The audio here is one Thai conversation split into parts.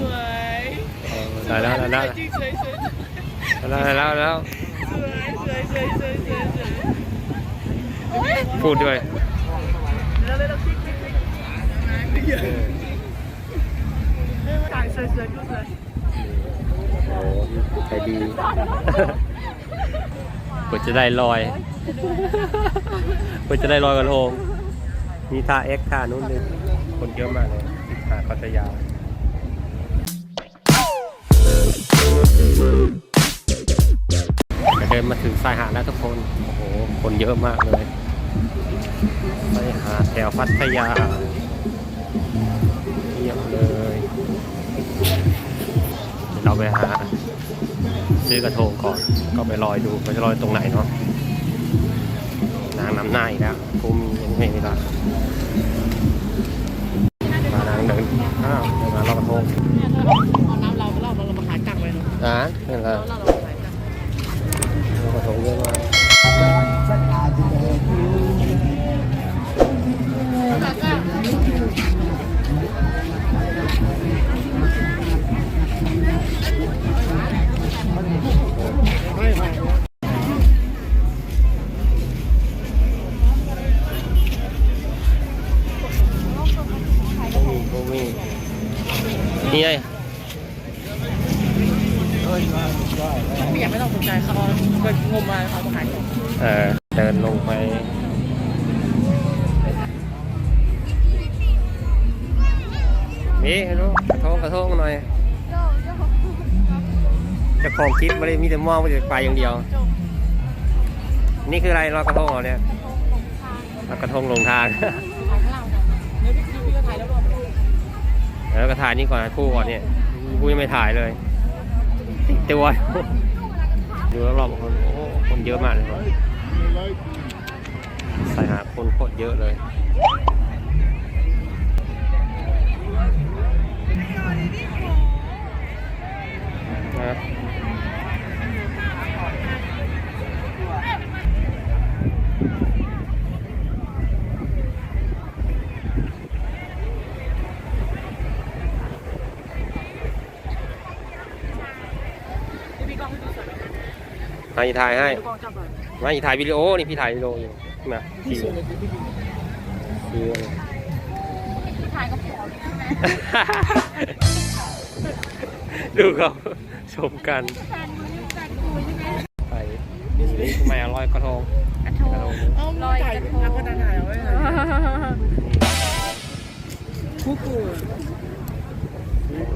สวยได้แล้วได้แล้วจริงสวยสวยได้แล้วได้แล้วสวยสวยสวยสวยสวยโอ้ยพูดด้วยแล้วเลยเราคลิกคลิกคลิกถ่ายสวยสวยดูสวยโอ้ใจดีกว่าจะได้ลอยกว่าจะได้ลอยกระทงมีท่าเอ็กท่านู้นเลยคนเยอะมากเลยท่าดพัทยา เดินมาถึงชายหาดแล้วทุกคน โอ้โห คนเยอะมากเลยชายหาดแถวพัทยาเงียบเลย เราไปหา ซื้อกระทงก่อน ก็ไปลอยดูว่าจะลอยตรงไหนเนาะนางน้ำหน้าอีกแล้วภูมิยังไม่มีละมานางเดินอ้าวเดินมาลอยกระทง กังเลยเนาะ นี่ให้รู้กระทงกระทงหน่อยเจะของคลิปไม่ได้มีแต่มองไปแต่ไปอย่างเดียว นี่คืออะไรลอยกระทงเหรอเนี่ยลอยกระทงลงทางขายข้างล่างเนี่ยพี่พี่ก็ถ่ายแล้วบอกแล้วก็ถ่ายนี่ก่อนคู่ก่อนเนี่ยกูยังไม่ถ่ายเลยติดตัวดูรอบๆคนโอ้คนเยอะมากเลยว่ะใส่หาคนโคตรเยอะเลย นะให้ถ่ายให้ดูกล้องจับเลยไม่ถ่ายวิดีโอนี่พี่ถ่ายวิดีโออยู่มาทีสวยเลยพี่พี่ทีเลยถ่ายกับผัวใช่ไหม ดูเขาชมกันแฟนมือแฟนกูใช่ไหมไปนี่ทำไมอร่อยกระทงกระทงเอ้าลอยกระทงนักพนันถ่ายเอาไว้คู่กู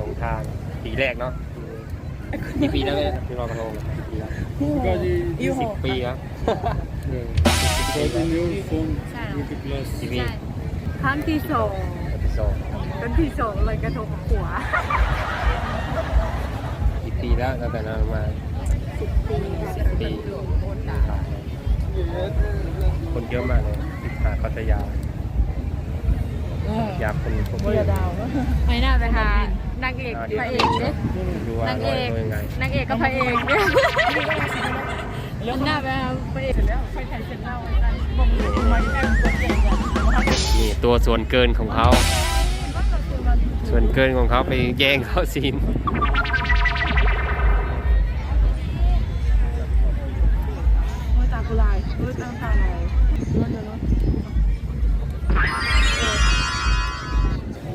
ลงทางปีแรกเนาะกี่ปีแล้วเนี่ยที่ลอยกระทงกี่ปีแล้วยี่สิห้บอปีแล้ว Because in your phone, ใช่ you could plus กี่ปีครั้งที่สองสองครั้งที่สองเลยกระทงหัวกี่ ปีแล้วตั้งแต่นั้นมาสิบปีคนเยอะมากเลยที่หาดพัทยาอยากคนพวกเบอนี้ร์ดาวไม่น่าไปหานางเอกพระเอกเนี่ยดูว่านางลเออยกตัวยังไงนางเอกกับพระเอกเนี่ยมันน่าไปหาพระเอกเสร็จแล้วไฟไทยเสร็จแล้วบอกมือไม้แม่ตัวใหญ่ใหญ่นี่ตัวส่วนเกินของเขา ส่วนเกินของเขาไปแย่งเขาซีน กุลายเมื่อตาลายเมื่อเดี๋ยวน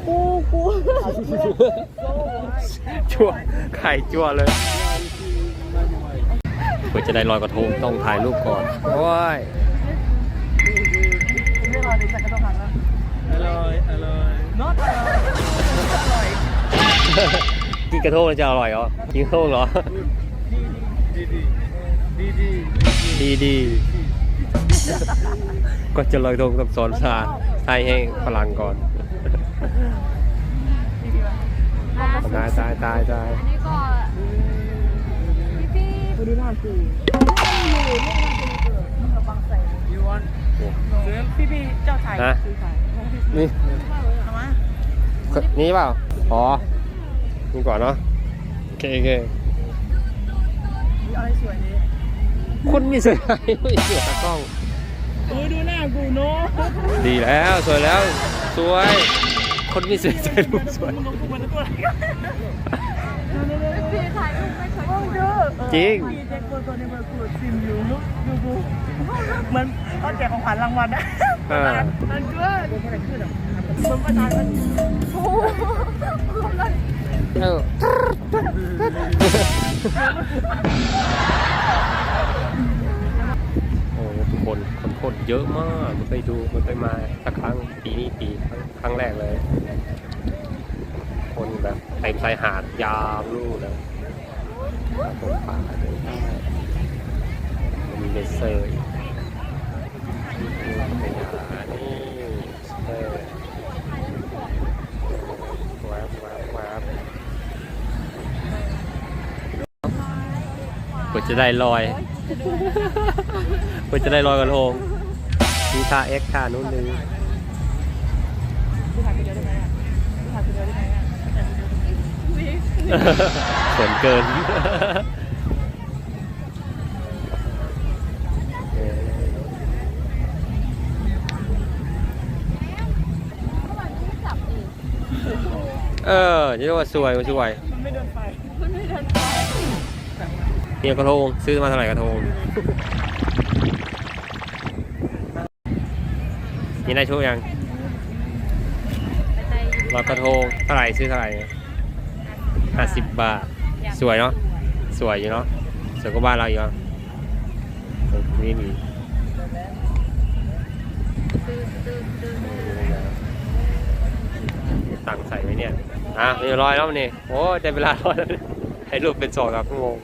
กูกูจั่วไข่จั่วเลยเพื่อจะได้ลอยกระทงต้องถ่ายรูปก่อนโอ้ยไม่อยวจะกระต้องหันแล้ว alloy, alloy. น็อตอร่อยกินกระทงจะอร่อยเหรอกินกระทงเหรอ Didi. Didi. ดี ดีก็จะลอยกระทงกับสอนซาให้ให้พลังก่อนตายตายตายตายอันนี้ก็พี่ไปดูหน้าคือ You want พี่พี่เจ้าถ่ายฮะคือถ่ายนี่เอามานี่เปล่าอ๋อนี่ก่อนเนาะโอเคโอเคอะไรสวยนี้ คนมีเสียหายไม่เสียตากล้องโอ้ยดูหน้ากูเนาะดีแล้วสวยแล้วสวย คนมีเสียใจรูปสวยจริงเหมือนเขาแจกของขวัญรางวัลนะมันเกิดมันขึ้นอะมันประธานมันโอ้โหเออ คนคนคนเยอะมากมันไปดูมันไปมาสักครั้งปีนี้ปีครั้งแรกเลย คนแบบเต็มชายหาดยาวลู่เลยตรงป่าเลยมีเลเซอร์อีกนี่เออว้าวว้าวว้าวกว่าจะได้ลอย กว่าจะได้ลอยกันโองมีท่าเอ็กท่านู้นนึงเดียวได้ไหมอะผู้ถ่ายไปเดียวได้ไหมอะส่วนเกินเออนี่เรียกว่าสวยสวย มันไม่เดินไปเนี่ ยกระทงซื้อมาเท่าไหร่กระทงนี่ได้ช่วยังลอยกระทงเท่าไหร่ซื้อเท่าไหร่ห้าสิบบาท สวยเนาะสวยอยู่เนาะสวยกว่าบ้านเราอยู่เนาะนี่มีตังใส่ไว้เนี่ยอะเรียบร้อยแล้วนี่โอ้ได้เวลาร้อยแล้วเนี่ยให้รูปเป็นสองครับงง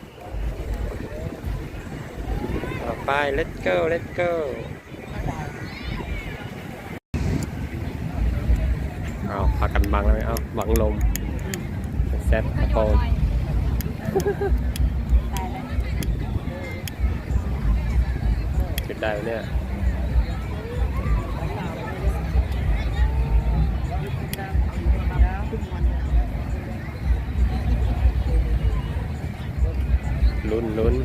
ไป let's go let's go เอาพากันบังแล้วไหมเอาบังลมแซดตะโกนจุดได้ไหมเนี่ยลุ้นลุ้น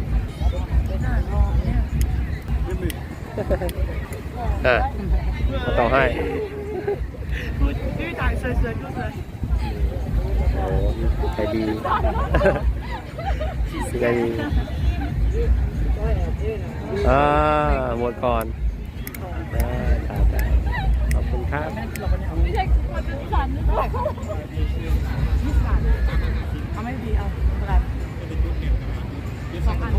อะมาต่อให้พี่ถ่ายสวยๆก็สวยโอ้ใจดีใจดีอ่าหมดก่อนได้ได้ได้ขอบคุณครับไม่ใช่คนเป็นสันหรือเปล่าเอาไม่ดีเอาประกันสองอัน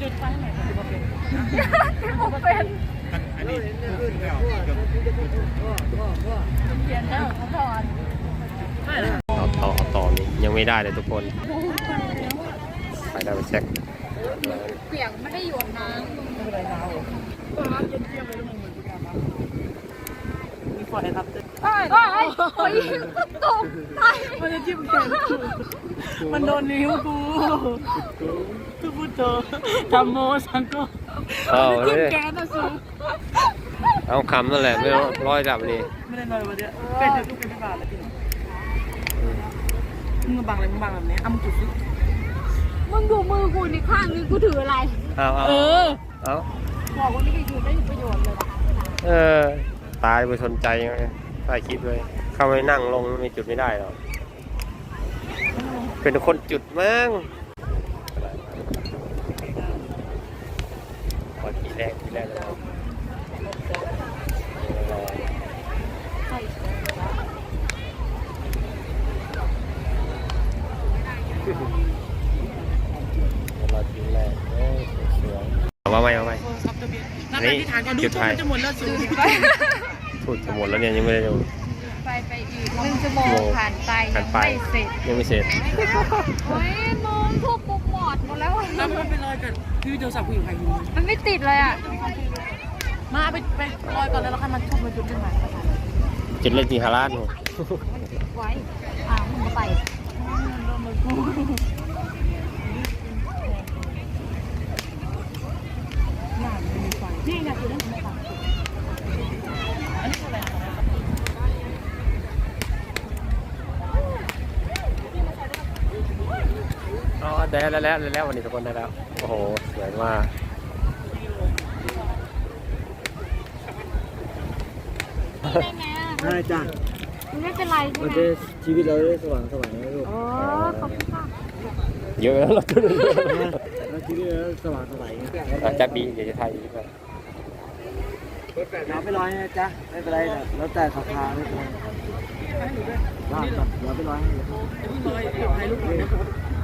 จุดไฟไหนคะที่ว่าเป็นผมเป็นเขียนแล้วเขาถอนไม่เลยต่อต่อต่อนี่ยังไม่ได้เลยทุกคนไปได้ไปเช็คเปียกไม่ได้อยู่น้ไม่เป็นไรนะผมน้ำเย็นเทียบเลยแล้วมึงเหมือนกันนะมีฝอยครับำอ้ายโอ้ยตกตายมันจะจิ้มแขนกู มันโดนนิ้วกูทุกพูดเจอทำโมสังก็เอาจิ้เลมยแกนนะสูเอาคำนั่นแหละไม่ต้องร้อยจับนี่ไม่ได้เลยวันเนี้ยเป็นจะทุกเป็นที่บาทเลยพี่มึงบังอะไรมึงบังแบบนี้อะมึงจุดสิมึงดูมือกูในข้างนึงกูถืออะไร เอาเอาเออเอาบอกว่านี่ก็อยู่ได้ประโยชน์เลยนะคะเออ ตายไปสนใจยังไงถ่ายคลิปเลย เข้าไปนั่งลงไม่จุดไม่ได้หรอก เป็นคนจุดมั้งพอทีแรกทีแรกเลยรอรอทีแรกโอ้ยสวยๆเอาว่าไม่เอาไม่ซับทะเบียนนักการที่ฐานก่อนดูจุดทุกไฟมันจะหมดแล้วสูงพูดจะหมดแล้วเนี่ยยังไม่ได้ดูไปไปอีก หนึ่งชั่วโมงผ่านไปผ่านไป ไม่เสร็จยังไม่เสร็จ โอ้ยมองทั่วปุ๊บหมดหมดแล้วแล้วมันไปลอยกันพี่โทรศัพท์กูอยู่ใครอยู่มันไม่ติดเลยอะมาไปไปลอยก่อนแล้วเราค่อยมาทุบมาจุดขึ้นมาจุดเล่นจีฮาราดหนูไว้อ่ามึงก็ไปนี่ไงคือเรื่องของอันนี้อะไร แล้วแล้วแล้ววันนี้ทุกคนได้แล้ว โอ้โหสวยมากได้ไงอะได้จ้ะไม่เป็นไรใช่มันไหมจะชีวิตเราได้สว่างสว่างนะลูกอ๋อขอบคุณค่ะเยอะแล้วเราขึ้เยอะแล้วที่นี่สว่างสวยอะจับบีเดี๋ยวจะถ่ายอีกครับเราไม่ร้อยนะจ๊ะไม่เป็นไรแล้วแต่ศรัทธาไม่เป็นไร ลาดก่อนเราไม่ร้อย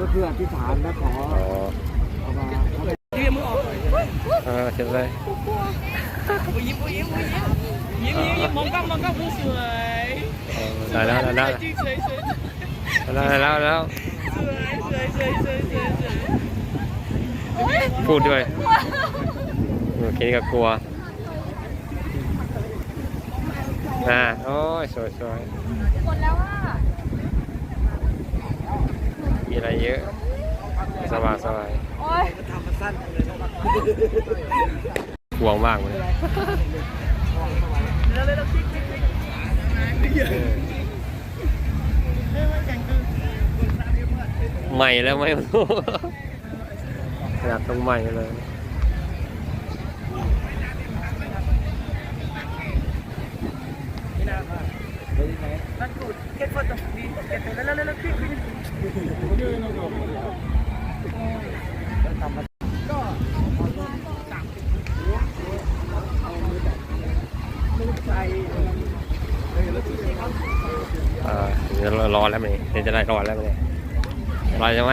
ก็คืออธิษฐานและขออ๋อเอามาเรียมือออกเออเชิญเลยยิ้มยิ้มยิ้ยิ้มยิ้มยิ้มมองกล้องมองกล้องผู้สวยได้แล้วได้แล้วได้แล้วแล้วสวยสวยสวยสวยสวยพูดด้วยโอเคก็กลัว อ่าโอ้ยสวยสวยหมดแล้วว่ามีอะไรเยอะ สบายสบายโอ้ยทำมาสั้นเลยนะกลัวมากเลยแล้วเลยเราคลิกคลิกคลิกเออใหม่แล้วไหมขนาดต้องใหม่เลย นั่นกูเก็ตฟอตดีเก็ตแล้วแล้วแล้วคลิกคลิกอ่าเดี๋ยวรอแล้วมั้ยเดี๋ยวจะได้รอแล้วมั้ยรอใช่ไหม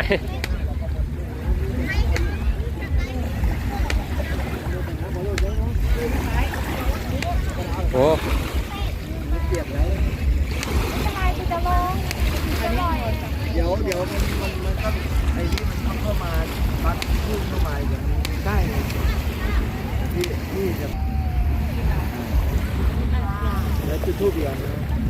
โอ้ ทำไมกูจะลงจะลอย เดี๋ยวเดี๋ยวมันมันมันก็ไอ้นี่มันเข้ามาพัดพุ่งเข้ามาอย่างนี้ได้ที่ที่จะแล้วจุดทูบอีกอันนะ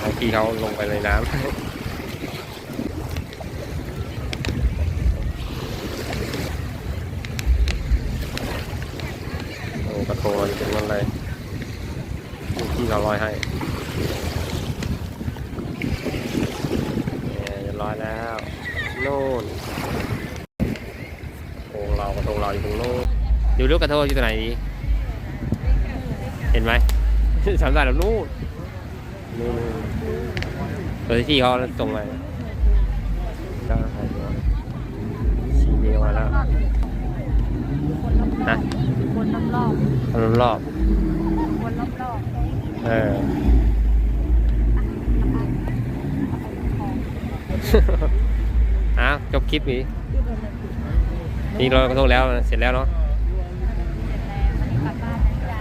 ให้พี่ เขาลงไปในน้ำโอ้กระโถนถึงมันเลยพี่เขาลอยให้เนี่ยเรียบร้อยแล้วนู่นโอ้เรากระทงเราอยู่ตรงนู้นอยู่ลูกกระโทงอยู่ตรงไหนดีเห็นไหมสามสายแล้วนู่นนู่น เออที่เขาตรงไปก็หายตัวชี้เดียวมาแล้วนะวนรอบทำรอบๆวนรอบๆเอออ้าวจบคลิปนี้นี่เรากระทงแล้วเสร็จแล้วเนาะๆเสร็จแล้ววันนี้กลับบ้านนะจ๊ะ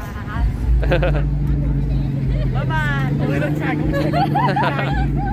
บ๊ายบาย